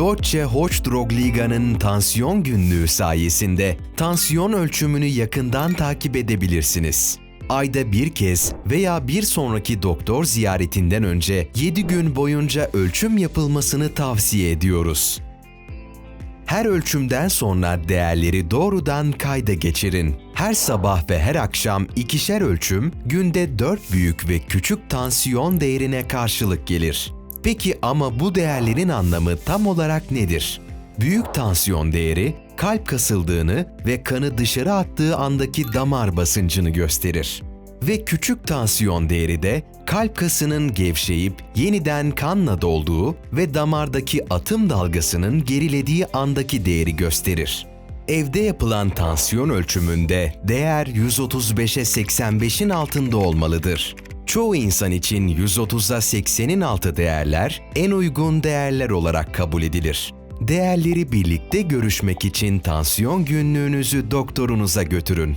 Deutsche Hochdruckliga'nın tansiyon günlüğü sayesinde tansiyon ölçümünü yakından takip edebilirsiniz. Ayda bir kez veya bir sonraki doktor ziyaretinden önce 7 gün boyunca ölçüm yapılmasını tavsiye ediyoruz. Her ölçümden sonra değerleri doğrudan kayda geçirin. Her sabah ve her akşam ikişer ölçüm günde 4 büyük ve küçük tansiyon değerine karşılık gelir. Peki ama bu değerlerin anlamı tam olarak nedir? Büyük tansiyon değeri kalp kasıldığını ve kanı dışarı attığı andaki damar basıncını gösterir. Ve küçük tansiyon değeri de kalp kasının gevşeyip yeniden kanla dolduğu ve damardaki atım dalgasının gerilediği andaki değeri gösterir. Evde yapılan tansiyon ölçümünde değer 135'e 85'in altında olmalıdır. Çoğu insan için 130'a 80'in altı değerler en uygun değerler olarak kabul edilir. Değerleri birlikte görüşmek için tansiyon günlüğünüzü doktorunuza götürün.